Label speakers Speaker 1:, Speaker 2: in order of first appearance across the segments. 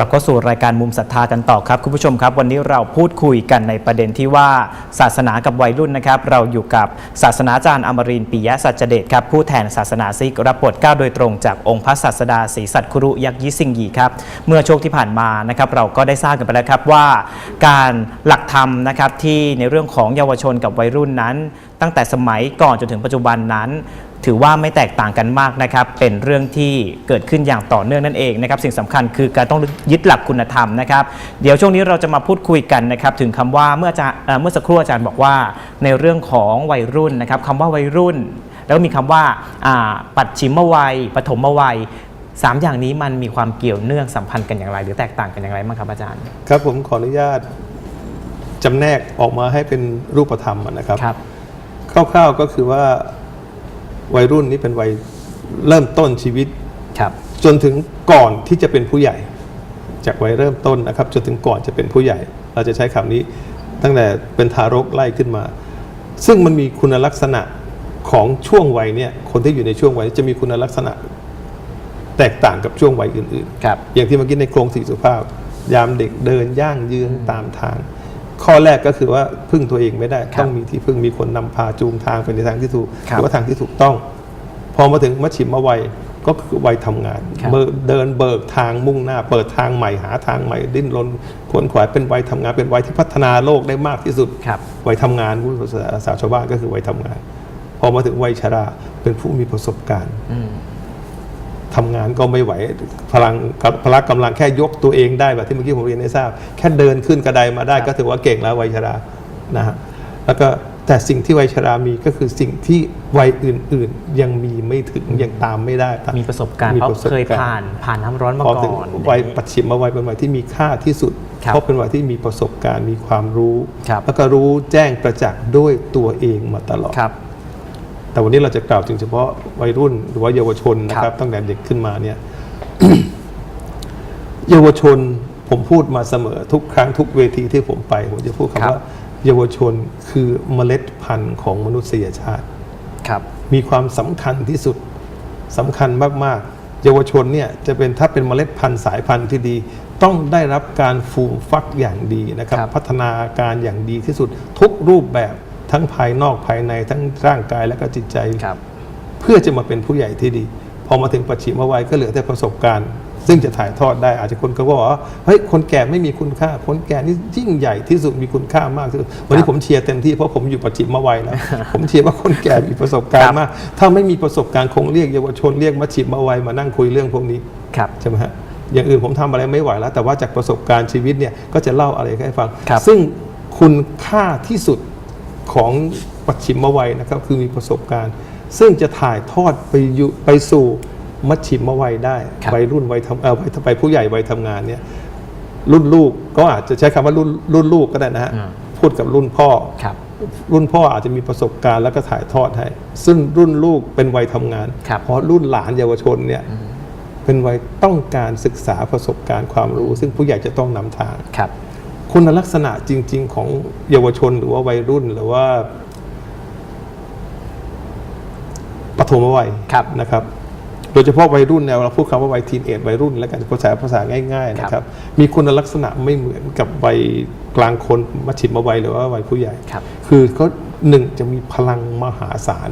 Speaker 1: ลับเข้าสู่รายการมุมศรัทธากันต่อครับคุณผู้ชมครับ วันนี้เราพูดคุยกันในประเด็นที่ว่าศาสนากับวัยรุ่นนะครับ เราอยู่กับศาสนาจารย์อมรินปิยะสัจเดชครับผู้แทนศาสนาซิกรับบทเก้าโดยตรงจากองค์พระศาสดาศรีสัตคุรุยักษ์ยิสิงหีครับเมื่อช่วงที่ผ่านมานะครับเราก็ได้ทราบกันไปแล้วครับว่า การหลักธรรมนะครับที่ในเรื่องของเยาวชนกับวัยรุ่นนั้น ตั้งแต่สมัยก่อนจนถึงปัจจุบันนั้น ถือว่าไม่แตกต่างกันมากนะครับ เป็นเรื่องที่เกิดขึ้นอย่างต่อเนื่องนั่นเองนะครับ สิ่งสำคัญคือการต้องยึดหลักคุณธรรมนะครับ เดี๋ยวช่วงนี้เราจะมาพูดคุยกันนะครับ ถึงคำว่าเมื่ออาจารย์เอ่อเมื่อสักครู่อาจารย์บอกว่า ในเรื่องของวัยรุ่นนะครับคำว่าวัยรุ่น แล้วก็มีคำว่าอ่าปัจฉิมวัยปฐมวัยสามอย่างนี้มันมีความเกี่ยวเนื่องสัมพันธ์กันอย่างไร หรือแตกต่างกันอย่างไรบ้างครับอาจารย์
Speaker 2: ครับผมขออนุญาตจำแนกออกมาให้เป็นรูปธรรมอะนะครับ
Speaker 1: ครับ
Speaker 2: คร่าวๆก็คือว่าวัยรุ่นนี้เป็นวัยเริ่มต้นชีวิต
Speaker 1: ครับ
Speaker 2: จนถึงก่อนที่จะเป็นผู้ใหญ่ จากวัยเริ่มต้นนะครับ จนถึงก่อนจะเป็นผู้ใหญ่ เราจะใช้คำนี้ตั้งแต่เป็นทารกไล่ขึ้นมา ซึ่งมันมีคุณลักษณะของช่วงวัยเนี่ยคนที่อยู่ในช่วงวัยจะมีคุณลักษณะ แตกต่างกับช่วงวัยอื่น ๆ
Speaker 1: ครับ
Speaker 2: อย่างที่เมื่อกี้ในโครงสี่สุภาพ ยามเด็กเดินย่างยืนตามทาง ข้อแรกก็คือว่าพึ่งตัวเองไม่ได้
Speaker 1: ครับ
Speaker 2: ต้องมีที่พึ่งมีคนนำพาจูงทางไปในทางที่ถูก
Speaker 1: ครับ
Speaker 2: หรือว่าทางที่ถูกต้อง พอมาถึงมัชชิมวัยก็คือวัยทำงาน
Speaker 1: ครับ
Speaker 2: เบิกเดินเบิกทางมุ่งหน้า เปิดทางใหม่หาทางใหม่ ดิ้นรนขวนขวายเป็นวัยทำงาน เป็นวัยที่พัฒนาโลกได้มากที่สุด
Speaker 1: ครับ
Speaker 2: วัยทำงานผู้ภาษาภาษาชาวบ้านก็คือวัยทำงาน พอมาถึงวัยชราเป็นผู้มีประสบการณ์
Speaker 1: อืม
Speaker 2: ทำงานก็ไม่ไหวพลังพละกำลังแค่ยกตัวเองได้แบบที่เมื่อกี้ผมเรียนให้ทราบ แค่เดินขึ้นกระไดมาได้
Speaker 1: ครับ
Speaker 2: ก็ถือว่าเก่งแล้ววัยชรานะฮะแล้วก็แต่สิ่งที่วัยชรามีก็คือสิ่งที่วัยอื่น ๆ ยังมีไม่ถึงยังตามไม่ได้ตาม
Speaker 1: มีประสบการณ์
Speaker 2: มี
Speaker 1: เพราะ
Speaker 2: ประสบ
Speaker 1: เคย
Speaker 2: การณ์
Speaker 1: ผ่านผ่านน้ำร้อนมา
Speaker 2: พอ
Speaker 1: ก่
Speaker 2: ถึง
Speaker 1: อน
Speaker 2: วัยปัจฉิมวัยเป็นวัยที่มีค่าที่สุด
Speaker 1: ครับ
Speaker 2: เพราะเป็นวัยที่มีประสบการณ์มีความรู้
Speaker 1: ครับ
Speaker 2: แล้วก็รู้แจ้งประจักษ์ด้วยตัวเองมาตลอด
Speaker 1: ครับ
Speaker 2: แต่วันนี้เราจะกล่าวถึงเฉพาะวัยรุ่นหรือว่าเยาวชนนะค
Speaker 1: ครั
Speaker 2: รับบตั้งแต่เด็กขึ้นมาเนี่ย เยาวชนผมพูดมาเสมอทุกครั้งทุกเวทีที่ผมไป ผมจะพูด
Speaker 1: ครั
Speaker 2: คำ
Speaker 1: บ
Speaker 2: ว่าเยาวชนคือเมล็ดพันธุ์ของมนุษยชาติ
Speaker 1: ครับ
Speaker 2: มีความสำคัญที่สุดสำคัญมาก ๆ เยาวชนเนี่ยจะเป็นถ้าเป็นเมล็ดพันธุ์สายพันธุ์ที่ดี ต้องได้รับการฟูมฟักอย่างดีนะครับ
Speaker 1: ครับ
Speaker 2: พัฒนาการอย่างดีที่สุดทุกรูปแบบ ทั้งภายนอกภายในทั้งร่างกายและก็จิตใจ
Speaker 1: ครับ
Speaker 2: เพื่อจะมาเป็นผู้ใหญ่ที่ดี พอมาถึงปัจฉิมวัยก็เหลือแต่ประสบการณ์ ซึ่งจะถ่ายทอดได้อาจจะคนก็บอกว่าเฮ้ยคนแก่ไม่มีคุณค่า คนแก่นี่ยิ่งใหญ่ที่สุดมีคุณค่ามากที่สุดวันนี้ผมเชียร์เต็มที่เพราะผมอยู่ปัจฉิมวัยแล้ว ผมเชียร์ว่าคนแก่มีประสบการ
Speaker 1: ครั
Speaker 2: ณ์
Speaker 1: บ
Speaker 2: มาก ถ้าไม่มีประสบการณ์คงเรียกเยาวชนเรียกมัชฉิมวัยมานั่งคุยเรื่องพวกนี้
Speaker 1: ครับ
Speaker 2: ใช่ไหมฮะอย่างอื่นผมทำอะไรไม่ไหวแล้ว แต่ว่าจากประสบการณ์ชีวิตเนี่ยก็จะเล่าอะไรให้ฟัง
Speaker 1: ครับ
Speaker 2: ซึ่งคุณค่าที่สุด ของปัจฉิมวัยนะครับคือมีประสบการณ์ ซึ่งจะถ่ายทอดไปอยู่ไปสู่มัชฉิมวัยได้
Speaker 1: ครับ
Speaker 2: วัยรุ่นวัยทำเออวัยไปผู้ใหญ่วัยทำงานเนี่ยรุ่นลูกก็อาจจะใช้คำว่ารุ่นรุ่นลูกก็ได้นะฮะ
Speaker 1: อืม
Speaker 2: พูดกับรุ่นพ่อ
Speaker 1: ครับ
Speaker 2: รุ่นพ่ออาจจะมีประสบการณ์แล้วก็ถ่ายทอดให้ ซึ่งรุ่นลูกเป็นวัยทำงาน
Speaker 1: ครับ
Speaker 2: เพราะรุ่นหลานเยาวชนเนี่ยเป็นวัยต้องการศึกษาประสบการณ์ความรู้ ซึ่งผู้ใหญ่จะต้องนำทาง
Speaker 1: ครับ
Speaker 2: คุณลักษณะจริง ๆ ของเยาวชนหรือว่าวัยรุ่นหรือว่าปฐมวัย
Speaker 1: ครับ
Speaker 2: นะครับ โดยเฉพาะวัยรุ่นเนี่ยเราพูดคำว่าวัยทีนเอจวัยรุ่น แล้วกันภาษาภาษาง่าย ๆ นะครับ มีคุณลักษณะไม่เหมือนกับวัยกลางคนมัชชิมวัยหรือว่าวัยผู้ใหญ่
Speaker 1: ครับ
Speaker 2: คือเขาหนึ่งจะมีพลังมหาศาล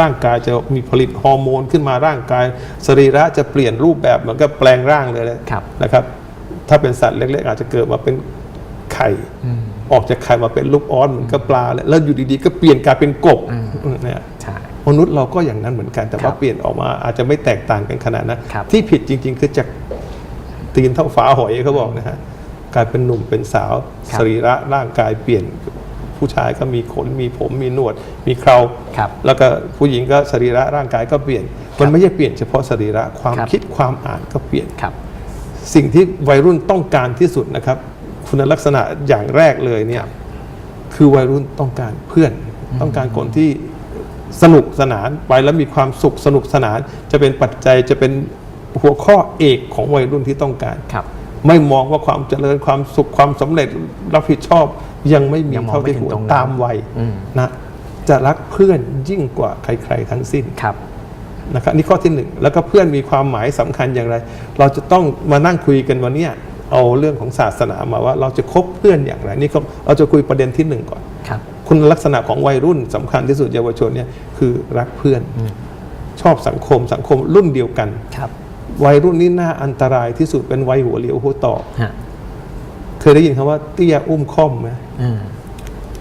Speaker 2: ร่างกายจะมีผลิตฮอร์โมนขึ้นมาร่างกาย สรีระจะเปลี่ยนรูปแบบเหมือนกับแปลงร่างเลยนะครับนะครับถ้าเป็นสัตว์เล็กๆ อาจจะเกิดมาเป็นไข่ออกจากไข่มาเป็นลูกออสเหมือนกับปลาแล้วแล้วอยู่ดีๆ ก็เปลี่ยนกลายเป็นกบเนี่ย
Speaker 1: ใช่
Speaker 2: มนุษย์เราก็อย่างนั้นเหมือนกันแต่
Speaker 1: ครั
Speaker 2: ว่า
Speaker 1: บ
Speaker 2: เปลี่ยนออกมาอาจจะไม่แตกต่างกันขนาดนั้น
Speaker 1: ครับ
Speaker 2: ที่ผิดจริง ๆ คือจากตีนเท่าฝาหอยเขาบอกนะฮะกลายเป็นหนุ่มเป็นสาว
Speaker 1: ครับ
Speaker 2: สรีระร่างกายเปลี่ยนผู้ชายก็มีขนมีผมมีหนวด มีเครา
Speaker 1: ครับ
Speaker 2: แล้วก็ผู้หญิงก็สรีระร่างกายก็เปลี่ยนมันไม่ใช่เปลี่ยนเฉพาะสรีระความ
Speaker 1: ครับ
Speaker 2: คิดความอ่านก็เปลี่ยน
Speaker 1: ครับ
Speaker 2: สิ่งที่วัยรุ่นต้องการที่สุดนะครับ คุณลักษณะอย่างแรกเลยเนี่ยคือวัยรุ่นต้องการเพื่อนต้องการคนที่สนุกสนานไปแล้วมีความสุขสนุกสนาน จะเป็นปัจจัยจะเป็นหัวข้อเอกของวัยรุ่นที่ต้องการ
Speaker 1: ครับ
Speaker 2: ไม่มองว่าความเจริญความสุขความสำเร็จรับผิดชอบ ยังไม่มี
Speaker 1: ยังมอง
Speaker 2: เท่า
Speaker 1: ไม่
Speaker 2: ที่
Speaker 1: ถึง
Speaker 2: ควร
Speaker 1: ตรงนั้น
Speaker 2: ตามวัย
Speaker 1: อืม
Speaker 2: นะจะรักเพื่อนยิ่งกว่าใคร ๆ ทั้งสิ้น
Speaker 1: ครับ
Speaker 2: นะครับนี่ข้อที่หนึ่งแล้วก็เพื่อนมีความหมายสำคัญอย่างไร เราจะต้องมานั่งคุยกันวันเนี้ย เอาเรื่องของศาสนามาว่าเราจะคบเพื่อนอย่างไรนี่ก็เราจะคุยประเด็นที่หนึ่งก่อน
Speaker 1: ครับ
Speaker 2: คุณลักษณะของวัยรุ่นสำคัญที่สุดเยาวชนเนี่ยคือรักเพื่อน ชอบสังคมสังคมรุ่นเดียวกัน
Speaker 1: ครับ
Speaker 2: วัยรุ่นนี่น่าอันตรายที่สุดเป็นวัยหัวเหลียวหัวต่อ
Speaker 1: ฮะ
Speaker 2: เคยได้ยินคำว่าเตี้ยอุ้มค่อมไหม
Speaker 1: อืม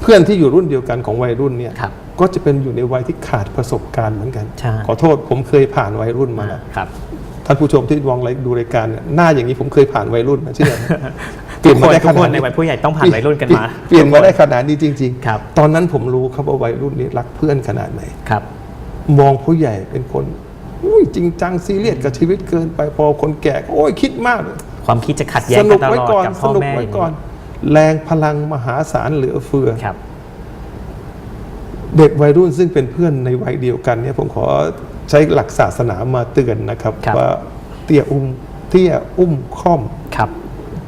Speaker 2: เพื่อนที่อยู่รุ่นเดียวกันของวัยรุ่นเนี่ย
Speaker 1: ครับ
Speaker 2: ก็จะเป็นอยู่ในวัยที่ขาดประสบการณ์เหมือนกัน
Speaker 1: ใช่
Speaker 2: ขอโทษผมเคยผ่านวัยรุ่นมาแล้ว
Speaker 1: ครับ
Speaker 2: ท่านผู้ชมที่มองดูรายการเนี่ยหน้าอย่างนี้ผมเคยผ่านวัยรุ่นนะเชื่อไหมเป
Speaker 1: ทุ
Speaker 2: ลี่ย
Speaker 1: ก
Speaker 2: น
Speaker 1: ค
Speaker 2: มานได้
Speaker 1: ทุ
Speaker 2: ข
Speaker 1: กค
Speaker 2: นาด
Speaker 1: นใน
Speaker 2: นี้
Speaker 1: วัยผู้ใหญ่ต้องผ่านวัยรุ่นกันมา
Speaker 2: เปลี่ยนมาได้ขนาดนี้จริง
Speaker 1: ครับ
Speaker 2: ตอนนั้นผมรู้ครับว่าวัยรุ่นนี้รักเพื่อนขนาดไหน
Speaker 1: ครับ
Speaker 2: มองผู้ใหญ่เป็นคนอุ้ยจริงจังซีเรียสกับชีวิตเกินไปพอคนแก่ก็โอ้ยคิดมาก
Speaker 1: ความคิดจะขัดแย้
Speaker 2: ส
Speaker 1: ง
Speaker 2: นุ
Speaker 1: กัน
Speaker 2: ก
Speaker 1: ต
Speaker 2: ไว้
Speaker 1: ลอด
Speaker 2: ก่อน
Speaker 1: กับ
Speaker 2: ส
Speaker 1: พ่อ
Speaker 2: นุก
Speaker 1: แม่
Speaker 2: ไว้
Speaker 1: อย่าง
Speaker 2: ก่อน
Speaker 1: นี้
Speaker 2: แรงพลังมหาศาลเหลือเฟือ
Speaker 1: ครับ
Speaker 2: เด็กวัยรุ่นซึ่งเป็นเพื่อนในวัยเดียวกันเนี่ยผมขอ ใช้หลักศาสนามาเตือนนะครับ
Speaker 1: ครับ
Speaker 2: ว่าเตี้ยอุ้มเตี้ยอุ้มค่อม
Speaker 1: ครับ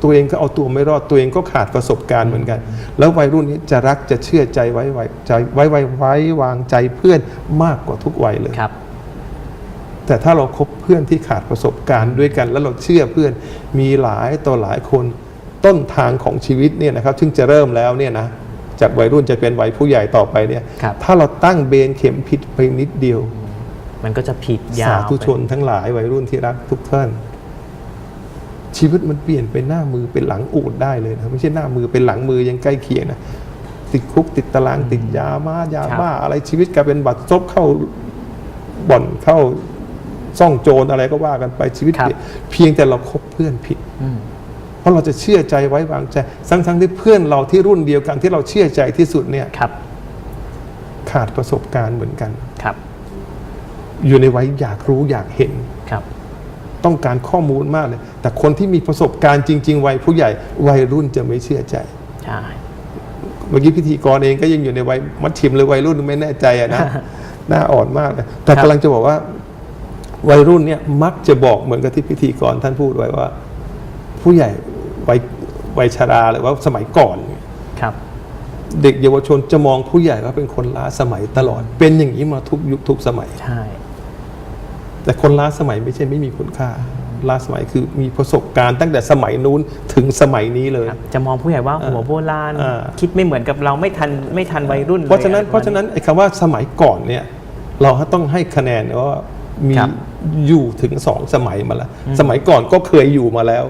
Speaker 2: ตัวเองก็เอาตัวไม่รอดตัวเองก็ขาดประสบการณ์เหมือนกัน แล้ววัยรุ่นนี้จะรักจะเชื่อใจไว้ไว้ใจไว้ไว้ไว้วางใจเพื่อนมากกว่าทุกวัยเลย
Speaker 1: ครับ
Speaker 2: แต่ถ้าเราคบเพื่อนที่ขาดประสบการณ์ด้วยกัน แล้วเราเชื่อเพื่อนมีหลายต่อหลายคนต้นทางของชีวิตเนี่ยนะครับซึ่งจะเริ่มแล้วเนี่ยนะจากวัยรุ่นจะเป็นวัยผู้ใหญ่ต่อไปเนี่ย
Speaker 1: ครับ
Speaker 2: ถ้าเราตั้งเบนเข็มผิดไปนิดเดียว
Speaker 1: มันก็จะผิดยา
Speaker 2: สาวธุ
Speaker 1: ไป
Speaker 2: ชนทั้งหลายวัยรุ่นที่รักทุกท่าน ชีวิตมันเปลี่ยนเป็นหน้ามือเป็นหลังอูดได้เลยนะไม่ใช่หน้ามือเป็นหลังมือยังใกล้เคียงนะติดคุกติดตารางติดยามายาบ้าอะไรชีวิตกลายเป็นบัตรซบเข้าบ่อนเข้าซ่องโจรอะไรก็ว่ากันไปชีวิต
Speaker 1: ครับ
Speaker 2: เปลี่ยนเพียงแต่เราคบเพื่อนผิด
Speaker 1: อืม
Speaker 2: เพราะเราจะเชื่อใจไว้วางใจทั้งทั้งๆที่เพื่อนเราที่รุ่นเดียวกันที่เราเชื่อใจที่สุดเนี่ย
Speaker 1: ครับ
Speaker 2: ขาดประสบการณ์เหมือนกัน
Speaker 1: ครับ
Speaker 2: อยู่ในวัยอยากรู้อยากเห็น
Speaker 1: ครับ
Speaker 2: ต้องการข้อมูลมากเลย แต่คนที่มีประสบการณ์จริง ๆ วัยผู้ใหญ่วัยรุ่นจะไม่เชื่อใจ
Speaker 1: ใช่
Speaker 2: เมื่อกี้พิธีกรเองก็ยังอยู่ในวัยมัธยมหรือวัยรุ่นไม่แน่ใจอะนะ หน้าอ่อนมากเลยแต่
Speaker 1: ครับ
Speaker 2: กำลังจะบอกว่า วัยรุ่นเนี่ยมักจะบอกเหมือนกับที่พิธีกรท่านพูดไว้ว่า ผู้ใหญ่วัยวัยชราหรือว่าสมัยก่อนเนี่ย
Speaker 1: ครับ
Speaker 2: เด็กเยาวชนจะมองผู้ใหญ่ว่าเป็นคนล้าสมัยตลอด เป็นอย่างนี้มาทุกยุคทุกสมัย
Speaker 1: ใช่
Speaker 2: แต่คนล้าสมัยไม่ใช่ไม่มีคุณค่าล้าสมัยคือมีประสบการณ์ตั้งแต่สมัยนู้นถึงสมัยนี้เลย
Speaker 1: ครับจะมองผู้ใหญ่ว่า
Speaker 2: เออ
Speaker 1: หัวโบราณ
Speaker 2: อ่า
Speaker 1: คิดไม่เหมือนกับเราไม่ทันไม่ทันวัยรุ่นลย
Speaker 2: เพราะฉะนั้น
Speaker 1: อไเพ
Speaker 2: ราะฉะนั้นไอ้คำว่าสมัยก่อนเนี่ยเราต้องให้คะแนนว่ามี
Speaker 1: ครับ
Speaker 2: อยู่ถึงสองสมัยมาแล้ว สมัยก่อนก็เคยอยู่มาแล้ว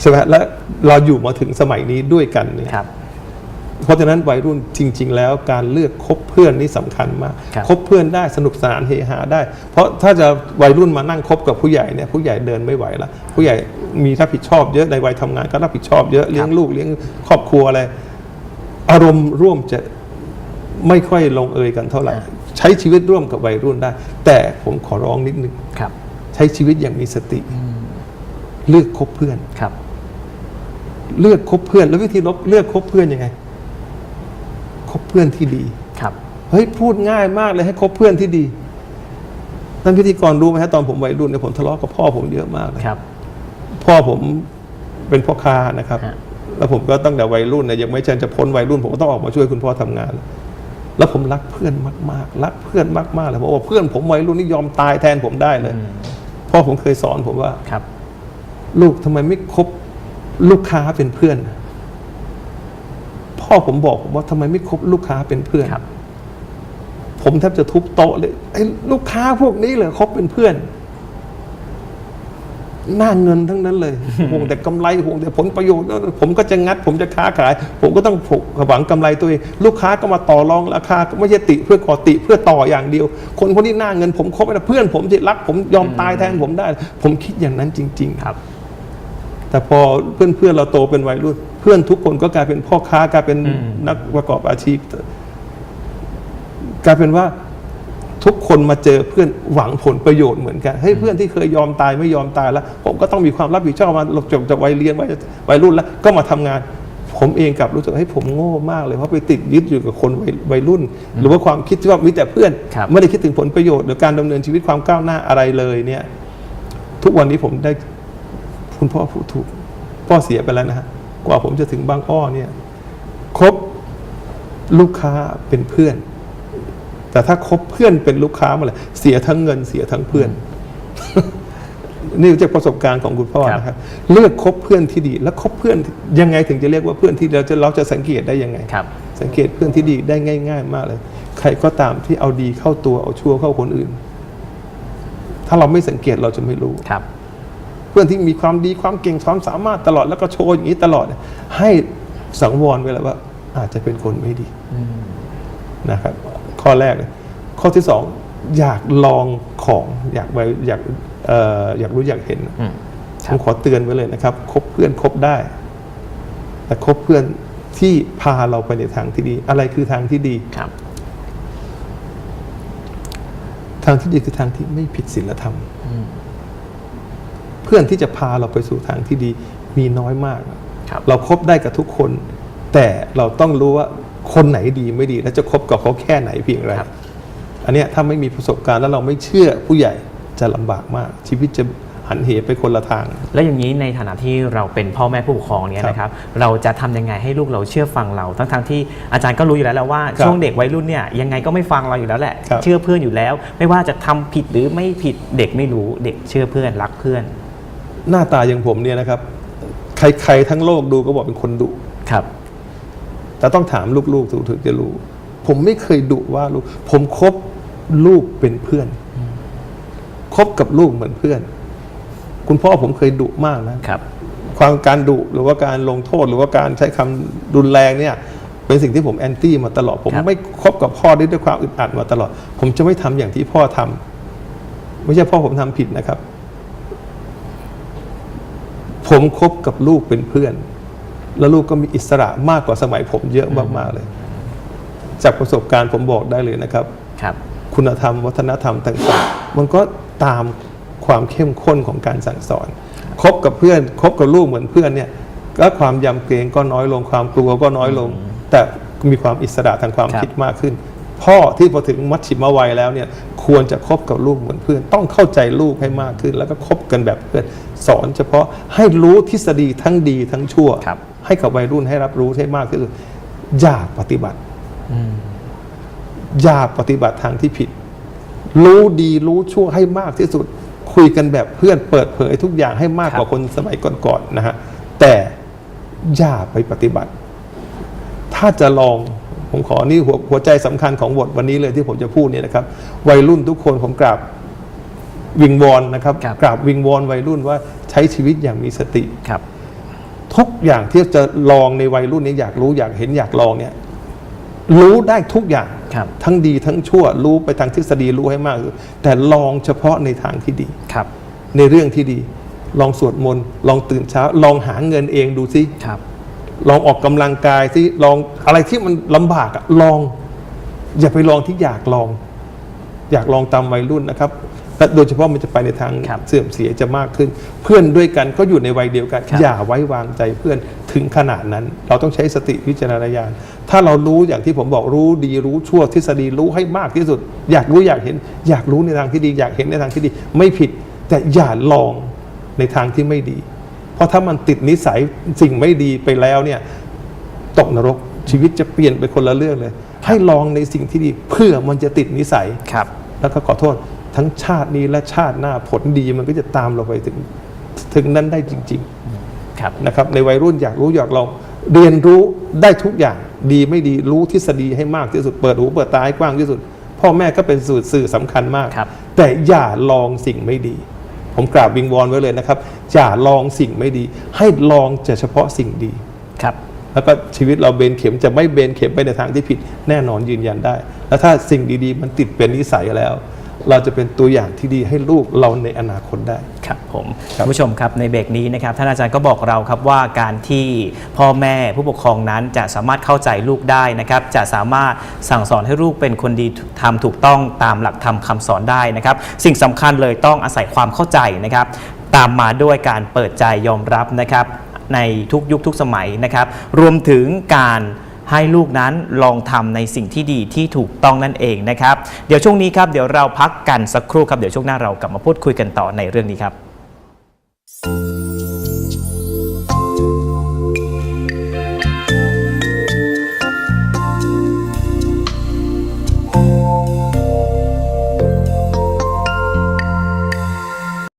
Speaker 2: ใช่ไหมและเราอยู่มาถึงสมัยนี้ด้วยกันเนี่ย
Speaker 1: ครับ
Speaker 2: เพราะฉะนั้นวัยรุ่นจริง ๆ แล้วการเลือกคบเพื่อนนี่สำคัญมาก
Speaker 1: ครับ
Speaker 2: คบเพื่อนได้สนุกสนานเฮฮาได้ เพราะถ้าจะวัยรุ่นมานั่งคบกับผู้ใหญ่เนี่ยผู้ใหญ่เดินไม่ไหวละผู้ใหญ่มีรับผิดชอบเยอะในวัยทำงานก็รับผิดชอบเยอะเลี้ยงลูกเลี้ยงครอบครัวอะไรอารมณ์ร่วมจะไม่ค่อยลงเอยกันเท่าไหร่ ใช้ชีวิตร่วมกับวัยรุ่นได้ แต่ผมขอร้องนิดนึง
Speaker 1: ครับ
Speaker 2: ใช้ชีวิตอย่างมีสติ เลือกคบเพื่อน
Speaker 1: ครับ
Speaker 2: เลือกคบเพื่อน แล้ววิธีลบเลือกคบเพื่อนยังไงคบเพื่อนที่ดี
Speaker 1: ครับ
Speaker 2: เฮ้ยพูดง่ายมากเลยให้คบเพื่อนที่ดีท่านพิธีกรรู้ไหมฮะตอนผมวัยรุ่นเนี่ยผมทะเลาะกับพ่อผมเยอะมากเลย
Speaker 1: ครับ
Speaker 2: พ่อผมเป็นพ่อค้านะครับ
Speaker 1: ฮะ
Speaker 2: แล้วผมก็ตั้งแต่วัยรุ่นเนี่ยยังไม่เชิญจะพ้นวัยรุ่น ผมก็ต้องออกมาช่วยคุณพ่อทำงาน แล้วผมรักเพื่อนมากๆ รักเพื่อนมากๆเลยผมบอกเพื่อนผมวัยรุ่นนี่ยอมตายแทนผมได้เลย
Speaker 1: อืม
Speaker 2: พ่อผมเคยสอนผมว่า
Speaker 1: ครับ
Speaker 2: ลูกทำไมไม่คบลูกค้าเป็นเพื่อน พ่อผมบอกผมว่าทำไมไม่คบลูกค้าเป็นเพื่อน
Speaker 1: ครับ
Speaker 2: ผมแทบจะทุบโต๊ะเลยไอ้ลูกค้าพวกนี้เหรอคบเป็นเพื่อน หน้าเงินทั้งนั้นเลย ห่วงแต่กำไรห่วงแต่ผลประโยชน์ ผมก็จะงัด ผมจะค้าขาย ผมก็ต้องหวังกำไรตัวเองลูกค้าก็มาต่อรองราคาไม่ใช่ติเพื่อก่อติเพื่อต่ออย่างเดียว คนคนที่หน้าเงิน ผมคบไม่ได้เพื่อน ผมที่รัก ผมยอมตายแทนผมได้ ผมคิดอย่างนั้นจริง ๆ
Speaker 1: ครับ
Speaker 2: แต่พอเพื่อนเพื่อนๆเราโตเป็นวัยรุ่นเพื่อนทุกคนก็กลายเป็นพ่อค้ากลายเป็น
Speaker 1: อืม
Speaker 2: นักประกอบอาชีพ กลายเป็นว่าทุกคนมาเจอเพื่อนหวังผลประโยชน์เหมือนกันเฮ้ยเพื่อนที่เคยยอมตายไม่ยอมตายแล้ว ผมก็ต้องมีความรับผิดชอบมาหลบจบจากวัยเรียนวัยวัยรุ่นแล้วก็มาทำงาน ผมเองกลับรู้สึกให้ยผมโง่มากเลยเพราะไปติดยึดอยู่กับคนวัยวัยรุ่น หรือว่าความคิดที่ว่ามีแต่เพื่อน
Speaker 1: ครับ
Speaker 2: ไม่ได้คิดถึงผลประโยชน์หรือการดำเนินชีวิตความก้าวหน้าอะไรเลยเนี่ย ทุกวันนี้ผมได้คุณพ่อพูดถูกพ่อเสียไปแล้วนะฮะ กว่าผมจะถึงบางอ้อเนี่ยคบลูกค้าเป็นเพื่อน แต่ถ้าคบเพื่อนเป็นลูกค้ามาเลยเสียทั้งเงินเสียทั้งเพื่อน นี่จากประสบการณ์ของคุณพ่อ
Speaker 1: ครับ
Speaker 2: นะครับ เลือกคบเพื่อนที่ดี แล้วคบเพื่อนยังไงถึงจะเรียกว่าเพื่อนที่เราจะเราจะสังเกตได้ยังไง
Speaker 1: ครับ
Speaker 2: สังเกตเพื่อนที่ดีได้ง่าย ๆ มากเลย ใครก็ตามที่เอาดีเข้าตัวเอาชั่วเข้าคนอื่น ถ้าเราไม่สังเกตเราจะไม่รู้
Speaker 1: ครับ
Speaker 2: เพื่อนที่มีความดีความเก่งความสามารถตลอดแล้วก็โชว์อย่างนี้ตลอด ให้สังวรไว้แล้วว่าอาจจะเป็นคนไม่ดีนะครับ ข้อแรกเลยข้อที่สองอยากลองของอยากไปอยากเอ่ออยากรู้อยากเห็น
Speaker 1: อืมค
Speaker 2: ผ
Speaker 1: รับ
Speaker 2: มขอเตือนไว้เลยนะครับ คบเพื่อนคบได้ แต่คบเพื่อนที่พาเราไปในทางที่ดี อะไรคือทางที่ดี
Speaker 1: ครับ
Speaker 2: ทางที่ดีคือทางที่ไม่ผิดศีลธรรม เพื่อนที่จะพาเราไปสู่ทางที่ดีมีน้อยมาก
Speaker 1: ครับ
Speaker 2: เราครบได้กับทุกคน แต่เราต้องรู้ว่าคนไหนดีไม่ดี และจะคบกับเขาแค่ไหนเพียงไร
Speaker 1: ครับ
Speaker 2: อันเนี้ยถ้าไม่มีประสบการณ์แล้วเราไม่เชื่อผู้ใหญ่จะลำบากมาก ชีวิตจะหันเหไปคนละทาง
Speaker 1: แล้วอย่างนี้ในฐานะที่เราเป็นพ่อแม่ผู้ปกครองเนี่ย
Speaker 2: ครับ
Speaker 1: นะครับ เราจะทำยังไงให้ลูกเราเชื่อฟังเรา ทั้งทงๆที่อาจารย์ก็รู้อยู่แล้วแหละว่า
Speaker 2: ครับ
Speaker 1: ช่วงเด็กวัยรุ่นเนี่ยยังไงก็ไม่ฟังเราอยู่แล้วแหละ
Speaker 2: ครับ
Speaker 1: เชื่อเพื่อนอยู่แล้ว ไม่ว่าจะทำผิดหรือไม่ผิดเด็กไม่รู้เด็กเชื่อเพื่อนรักเพื่อน
Speaker 2: หน้าตาอย่างผมเนี่ยนะครับ ใครๆทั้งโลกดูก็บอกเป็นคนดุ
Speaker 1: ครับ
Speaker 2: แต่ต้องถามลูกๆถึงถึงจะรู้ ผมไม่เคยดุว่าลูก ผมคบลูกเป็นเพื่อนคบกับลูกเหมือนเพื่อน คุณพ่อผมเคยดุมากนะ
Speaker 1: ครับ
Speaker 2: ความการดุหรือว่าการลงโทษหรือว่าการใช้คำรุนแรงเนี่ย เป็นสิ่งที่ผมแอนตี้มาตลอด ผม
Speaker 1: ครับ
Speaker 2: ไม่คบกับพ่อได้ด้วยความอึดอัดมาตลอด ผมจะไม่ทำอย่างที่พ่อทำไม่ใช่พ่อผมทำผิดนะครับ ผมคบกับลูกเป็นเพื่อน แล้วลูกก็มีอิสระมากกว่าสมัยผมเยอะมากๆเลย จากประสบการณ์ผมบอกได้เลยนะครับ
Speaker 1: ครับ
Speaker 2: คุณธรรมวัฒนธรรมต่างๆ มันก็ตามความเข้มข้นของการสั่งสอนคบกับเพื่อนคบกับลูกเหมือนเพื่อนเนี่ย ก็ความยำเกรงก็น้อยลงความกลัวก็น้อยลง แต่มีความอิสระทางความ
Speaker 1: ครับ
Speaker 2: คิดมากขึ้น พ่อที่พอถึงมัชชิมวัยแล้วเนี่ยควรจะคบกับลูกเหมือนเพื่อน ต้องเข้าใจลูกให้มากขึ้น แล้วก็คบกันแบบเพื่อนสอนเฉพาะให้รู้ทฤษฎีทั้งดีทั้งชั่ว
Speaker 1: ครับ
Speaker 2: ให้กับวัยรุ่นให้รับรู้ให้มากที่สุดอย่าปฏิบัติอย่าปฏิบัติทางที่ผิด รู้ดีรู้ชั่วให้มากที่สุด คุยกันแบบเพื่อนเปิดเผยทุกอย่างให้มาก
Speaker 1: ครับ
Speaker 2: กว่าคนสมัยก่อนๆนะฮะแต่อย่าไปปฏิบัติ ถ้าจะลอง ผมขอนี่หัวหัวใจสำคัญของบทวันนี้เลยที่ผมจะพูดเนี่ยนะครับวัยรุ่นทุกคนผมกราบวิงวอนนะครับ
Speaker 1: ครับ
Speaker 2: กราบวิงวอนวัยรุ่นว่าใช้ชีวิตอย่างมีสติ
Speaker 1: ครับ
Speaker 2: ทุกอย่างที่จะลองในวัยรุ่นนี้อยากรู้อยากเห็นอยากลองเนี่ยรู้ได้ทุกอย่าง
Speaker 1: ครับ
Speaker 2: ทั้งดีทั้งชั่วรู้ไปทางทฤษฎีรู้ให้มากที่สุดแต่ลองเฉพาะในทางที่ดี
Speaker 1: ครับ
Speaker 2: ในเรื่องที่ดี ลองสวดมนต์ลองตื่นเช้า ลองหาเงินเองดูซิ
Speaker 1: ครับ
Speaker 2: ลองออกกำลังกายซิลองอะไรที่มันลำบากอะลอง อย่าไปลองที่อยากลอง อยากลองตามวัยรุ่นนะครับและโดยเฉพาะมันจะไปในทาง
Speaker 1: ครับ
Speaker 2: เสื่อมเสียจะมากขึ้น เพื่อนด้วยกันก็อยู่ในวัยเดียวกัน
Speaker 1: ครับ
Speaker 2: อย่าไว้วางใจเพื่อนถึงขนาดนั้น เราต้องใช้สติวิจารณญาณถ้าเรารู้อย่างที่ผมบอกรู้ดีรู้ชั่วทฤษฎีรู้ให้มากที่สุด อยากรู้อยากเห็น อยากรู้ในทางที่ดี อยากเห็นในทางที่ดี ไม่ผิดแต่อย่าลองในทางที่ไม่ดี เพราะถ้ามันติดนิสัยสิ่งไม่ดีไปแล้วเนี่ยตกนรกชีวิตจะเปลี่ยนไปคนละเรื่องเลย ให้ลองในสิ่งที่ดีเพื่อมันจะติดนิสัย
Speaker 1: ครับ
Speaker 2: แล้วก็ขอโทษทั้งชาตินี้และชาติหน้าผลดีมันก็จะตามเราไปถึงถึงนั้นได้จริง
Speaker 1: ครับ
Speaker 2: ๆนะครับในวัยรุ่นอยากรู้อยากลองเรียนรู้ได้ทุกอย่างดีไม่ดีรู้ทฤษฎีให้มากที่สุดเปิดหูเปิดตาให้กว้างที่สุด พ่อแม่ก็เป็นสื่อสื่อสำคัญมาก
Speaker 1: ครับ
Speaker 2: แต่อย่าลองสิ่งไม่ดี ผมกราบวิงวอนไว้เลยนะครับอย่าลองสิ่งไม่ดี ให้ลองแต่เฉพาะสิ่งดี
Speaker 1: ครับ
Speaker 2: แล้วก็ชีวิตเราเบนเข็มจะไม่เบนเข็มไปในทางที่ผิดแน่นอนยืนยันได้ แล้วถ้าสิ่งดีๆ มันติดเป็นนิสัยแล้ว เราจะเป็นตัวอย่างที่ดีให้ลูกเราในอนาคตได้
Speaker 1: ครับผม
Speaker 2: ครับ
Speaker 1: คุณผู้ชมครับในเบรกนี้นะครับท่านอาจารย์ก็บอกเราครับว่าการที่พ่อแม่ผู้ปกครองนั้นจะสามารถเข้าใจลูกได้นะครับ จะสามารถสั่งสอนให้ลูกเป็นคนดีทำถูกต้องตามหลักธรรมคำสอนได้นะครับ สิ่งสำคัญเลยต้องอาศัยความเข้าใจนะครับ ตามมาด้วยการเปิดใจยอมรับนะครับ ในทุกยุคทุกสมัยนะครับ รวมถึงการ ให้ลูกนั้นลองทำในสิ่งที่ดีที่ถูกต้องนั่นเองนะครับ เดี๋ยวช่วงนี้ครับเดี๋ยวเราพักกันสักครู่ครับเดี๋ยวช่วงหน้าเรากลับมาพูดคุยกันต่อในเรื่องนี้ครับ